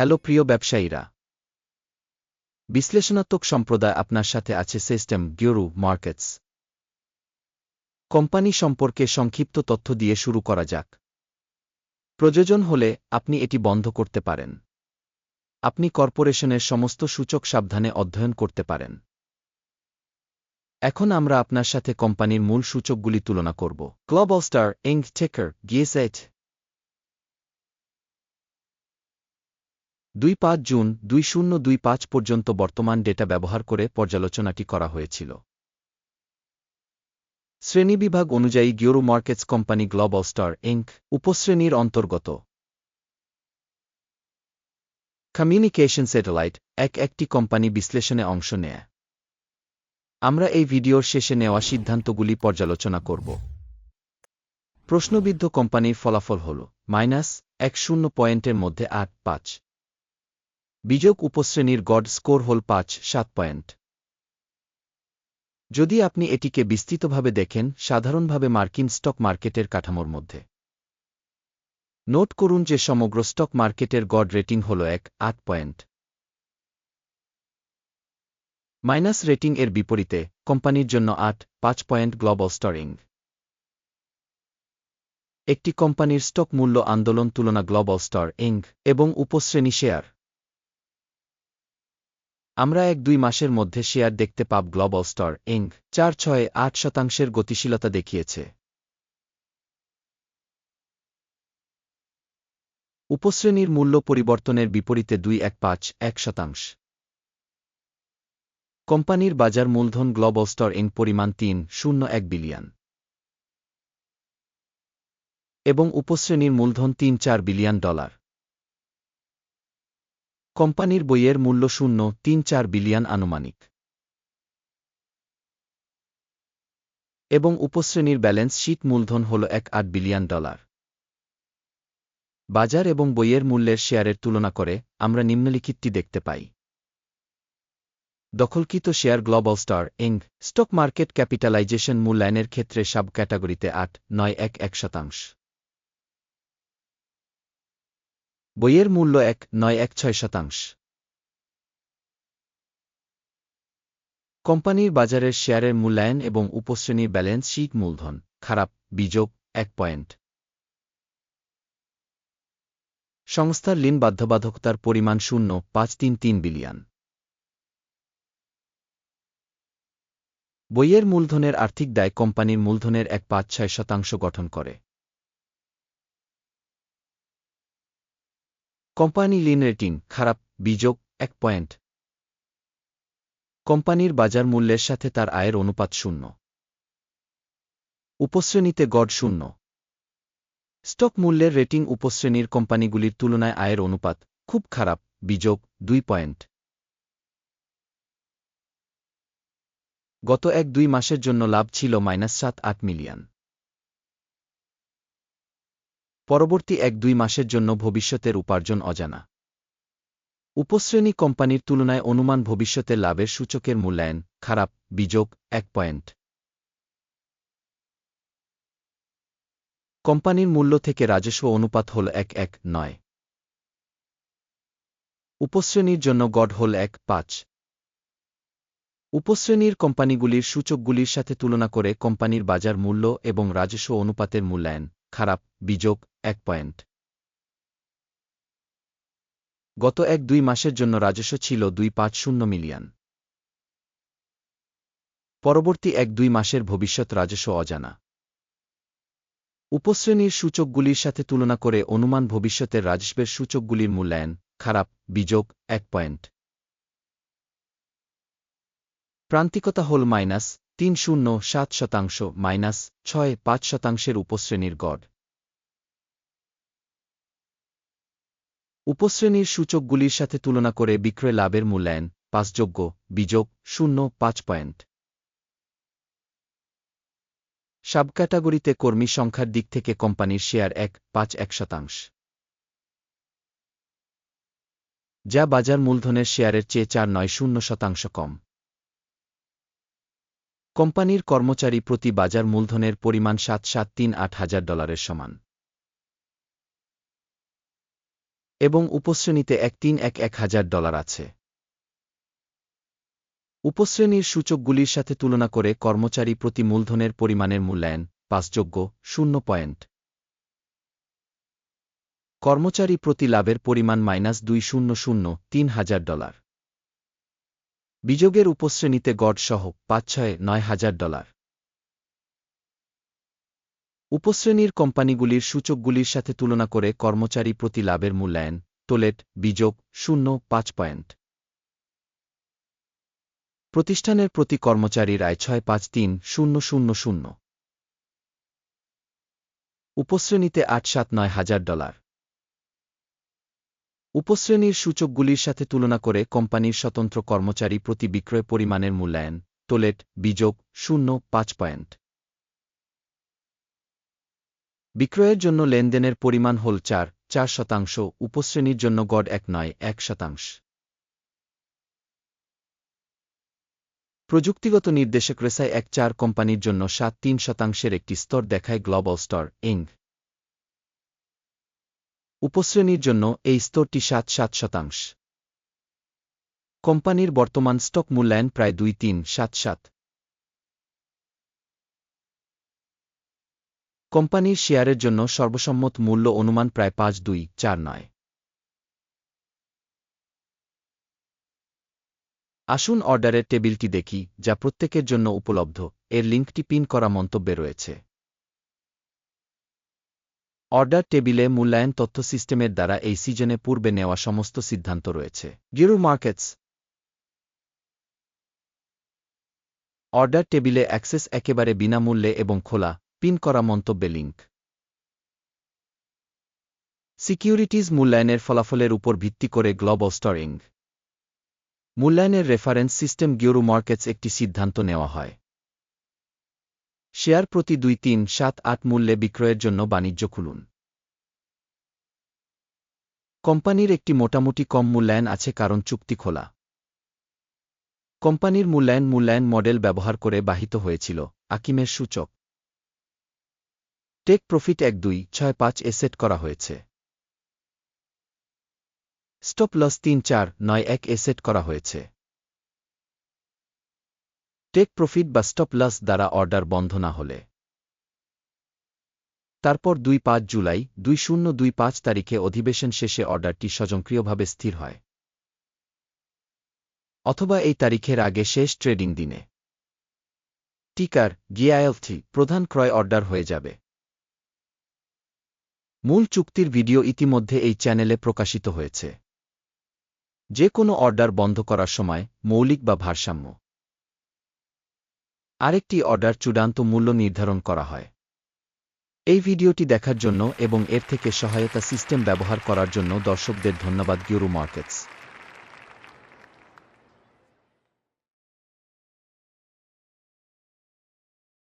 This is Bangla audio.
হ্যালো প্রিয় ব্যবসায়ীরা। বিশ্লেষণাত্মক সম্প্রদায় আপনার সাথে আছে সিস্টেম গিওরু মার্কেটস। কোম্পানি সম্পর্কে সংক্ষিপ্ত তথ্য দিয়ে শুরু করা যাক। প্রয়োজন হলে আপনি এটি বন্ধ করতে পারেন। আপনি কর্পোরেশনের সমস্ত সূচক সাবধানে অধ্যয়ন করতে পারেন। এখন আমরা আপনার সাথে কোম্পানির মূল সূচকগুলি তুলনা করব। ক্লব স্টার ইঙ্ক টেকার গিয়েসেট দুই পাঁচ জুন দুই শূন্য দুই পাঁচ পর্যন্ত বর্তমান ডেটা ব্যবহার করে পর্যালোচনাটি করা হয়েছিল। শ্রেণীবিভাগ অনুযায়ী গিওরো markets company global star inc উপশ্রেণীর অন্তর্গত। কমিউনিকেশন স্যাটেলাইট এক একটি কোম্পানি বিশ্লেষণে অংশ নেয়। আমরা এই ভিডিওর শেষে নেওয়া সিদ্ধান্তগুলি পর্যালোচনা করব। প্রশ্নবিদ্ধ কোম্পানির ফলাফল হল মাইনাস এক শূন্য পয়েন্টের মধ্যে আট পাঁচ। বিযোগ উপশ্রেণীর গড স্কোর হল পাঁচ, সাত পয়েন্ট। যদি আপনি এটিকে বিস্তৃতভাবে দেখেন, সাধারণভাবে মার্কিন স্টক মার্কেটের কাঠামোর মধ্যে। নোট করুন যে সমগ্র স্টক মার্কেটের গড রেটিং হল এক, আট পয়েন্ট। মাইনাস রেটিং এর বিপরীতে, কোম্পানির জন্য আট, পাঁচ পয়েন্ট গ্লোবাল স্টরিং। একটি কোম্পানির স্টক মূল্য আন্দোলন তুলনা গ্লোবাল স্টর ইং এবং উপশ্রেণী শেয়ার। আমরা এক দুই মাসের মধ্যে শেয়ার দেখতে পাব গ্লোবাল স্টর, ইং, চার ছয় আট শতাংশের গতিশীলতা দেখিয়েছে। উপশ্রেণীর মূল্য পরিবর্তনের বিপরীতে দুই এক পাঁচ এক শতাংশ। কোম্পানির বাজার মূলধন গ্লোবাল স্টর ইন পরিমাণ তিন শূন্য এক বিলিয়ন। এবং উপশ্রেণীর মূলধন তিন চার বিলিয়ন ডলার। কোম্পানির বইয়ের মূল্য শূন্য, তিন চার বিলিয়ন আনুমানিক। এবং উপশ্রেণীর ব্যালেন্স শীট মূলধন হল এক আট বিলিয়ন ডলার। বাজার এবং বইয়ের মূল্যের শেয়ারের তুলনা করে আমরা নিম্নলিখিতটি দেখতে পাই। দখলকৃত share global star inc, stock market capitalization মূল্যায়নের ক্ষেত্রে সাব ক্যাটাগরিতে আট, নয় এক এক শতাংশ। বইয়ের মূল্য এক, নয়, এক, ছয় শতাংশ। কোম্পানির বাজারের শেয়ারের মূল্যায়ন এবং উপশ্রেণীর ব্যালেন্স শীট মূলধন, খারাপ বিযোগ এক পয়েন্ট। সংস্থার লিন বাধ্যবাধকতার পরিমাণ শূন্য, পাঁচ তিন তিন বিলিয়ন। বইয়ের মূলধনের আর্থিক দায় কোম্পানির মূলধনের এক পাঁচ ছয় শতাংশ গঠন করে। কোম্পানি লিন রেটিং খারাপ বিযোগ এক পয়েন্ট। কোম্পানির বাজার মূল্যের সাথে তার আয়ের অনুপাত শূন্য। উপশ্রেণীতে গড় শূন্য। স্টক মূল্যের রেটিং উপশ্রেণীর কোম্পানিগুলির তুলনায় আয়ের অনুপাত খুব খারাপ বিযোগ দুই পয়েন্ট। গত এক দুই মাসের জন্য লাভ ছিল মাইনাস সাত আট মিলিয়ন। পরবর্তী এক দুই মাসের জন্য ভবিষ্যতের উপার্জন অজানা। উপশ্রেণী কোম্পানির তুলনায় অনুমান ভবিষ্যতের লাভের সূচকের মূল্যায়ন, খারাপ বিযোগ এক পয়েন্ট। কোম্পানির মূল্য থেকে রাজস্ব অনুপাত হল এক এক, নয়। উপশ্রেণীর জন্য গড় হল এক, পাঁচ। উপশ্রেণীর কোম্পানিগুলির সূচকগুলির সাথে তুলনা করে কোম্পানির বাজার মূল্য এবং রাজস্ব অনুপাতের মূল্যায়ন, খারাপ বিযোগ এক পয়েন্ট। গত এক দুই মাসের জন্য রাজস্ব ছিল দুই পাঁচ শূন্য মিলিয়ন। পরবর্তী এক দুই মাসের ভবিষ্যৎ রাজস্ব অজানা। উপশ্রেণীর সূচকগুলির সাথে তুলনা করে অনুমান ভবিষ্যতের রাজস্বের সূচকগুলির মূল্যায়ন, খারাপ, বিযোগ, এক পয়েন্ট। প্রান্তিকতা হল মাইনাস তিন শূন্য সাত শতাংশ মাইনাস ছয় পাঁচ শতাংশের উপশ্রেণীর গড়। উপশ্রেণীর সূচকগুলির সাথে তুলনা করে বিক্রয় লাভের মূল্যায়ন, পাঁচযোগ্য, বিযোগ, শূন্য, পাঁচ পয়েন্ট। সাবক্যাটাগরিতে কর্মী সংখ্যার দিক থেকে কোম্পানির শেয়ার এক, পাঁচ, এক শতাংশ। যা বাজার মূলধনের শেয়ারের চেয়ে চার, নয়, শূন্য শতাংশ কম। কোম্পানির কর্মচারী প্রতি বাজার মূলধনের পরিমাণ সাত সাত, তিন, আট হাজার ডলারের সমান। এবং উপশ্রেণীতে এক তিন এক এক হাজার ডলার আছে। উপশ্রেণীর সূচকগুলির সাথে তুলনা করে কর্মচারী প্রতি মূলধনের পরিমাণের মূল্যায়ন পাসযোগ্য শূন্য পয়েন্ট। কর্মচারী প্রতি লাভের পরিমাণ মাইনাস দুই শূন্য শূন্য, তিন হাজার ডলার। বিযোগের উপশ্রেণীতে গড় সহ পাঁচ ছয় নয় হাজার ডলার। উপশ্রেণীর কোম্পানিগুলির সূচকগুলির সাথে তুলনা করে কর্মচারী প্রতি লাভের মূল্যায়ন টোলেট বিযোগ, শূন্য, পাঁচ পয়েন্ট। প্রতিষ্ঠানের প্রতি কর্মচারীর আয় ছয় পাঁচ তিন শূন্য শূন্য শূন্য। উপশ্রেণীতে আট সাত নয় হাজার ডলার। উপশ্রেণীর সূচকগুলির সাথে তুলনা করে কোম্পানির স্বতন্ত্র কর্মচারী প্রতি বিক্রয় পরিমাণের মূল্যায়ন টোলেট বিযোগ, শূন্য, পাঁচ পয়েন্ট। বিক্রয়ের জন্য লেনদেনের পরিমাণ হল চার চার শতাংশ, উপশ্রেণীর জন্য গড় এক নয়, এক শতাংশ। প্রযুক্তিগত নির্দেশক রেসায় এক চার কোম্পানির জন্য সাত, তিন শতাংশের একটি স্তর দেখায় গ্লোবাল স্টর, ইং। উপশ্রেণীর জন্য এই স্তরটি সাত সাত শতাংশ। কোম্পানির বর্তমান স্টক মূল্যায়ন প্রায় দুই, তিন, সাত সাত। কোম্পানির শেয়ারের জন্য সর্বসম্মত মূল্য অনুমান প্রায় পাঁচ দুই চার নয়। আসুন অর্ডারের টেবিলটি দেখি যা প্রত্যেকের জন্য উপলব্ধ। এর লিঙ্কটি পিন করা মন্তব্যে রয়েছে। অর্ডার টেবিলে মূল্যায়ন তথ্য সিস্টেমের দ্বারা এই সিজনে পূর্বে নেওয়া সমস্ত সিদ্ধান্ত রয়েছে। গিরু মার্কেটস অর্ডার টেবিলে অ্যাক্সেস একেবারে বিনামূল্যে এবং খোলা। পিন করা মন্তব্যে লিঙ্ক সিকিউরিটিজ মূল্যায়নের ফলাফলের উপর ভিত্তি করে গ্লোবাল স্টরিং মূল্যায়নের রেফারেন্স সিস্টেম গিওরু মার্কেটস একটি সিদ্ধান্ত নেওয়া হয়। শেয়ার প্রতি দুই তিন সাত আট মূল্যে বিক্রয়ের জন্য বাণিজ্য খুলুন। কোম্পানির একটি মোটামুটি কম মূল্যায়ন আছে কারণ চুক্তি খোলা। কোম্পানির মূল্যায়ন মূল্যায়ন মডেল ব্যবহার করে বাহিত হয়েছিল, আকিমের সূচক। টেক প্রফিট এক দুই ছয় পাঁচ এ সেট করা হয়েছে। স্টপ লস তিন চার নয় এক এ সেট করা হয়েছে। টেক প্রফিট বা স্টপ লস দ্বারা অর্ডার বন্ধ না হলে। তারপর দুই পাঁচ জুলাই দুই শূন্য দুই পাঁচ তারিখে অধিবেশন শেষে অর্ডারটি স্বয়ংক্রিয়ভাবে স্থির হয়। অথবা এই তারিখের আগে শেষ ট্রেডিং দিনে। টিকার গিয়াএলথি প্রধান ক্রয় অর্ডার হয়ে যাবে। মূল চুক্তির ভিডিও ইতিমধ্যে এই চ্যানেলে প্রকাশিত হয়েছে। যে কোনো অর্ডার বন্ধ করার সময় মৌলিক বা ভারসাম্য। আরেকটি অর্ডার চূড়ান্ত মূল্য নির্ধারণ করা হয়। এই ভিডিওটি দেখার জন্য এবং এর থেকে সহায়তা সিস্টেম ব্যবহার করার জন্য দর্শকদের ধন্যবাদ গিউরু মার্কেটস।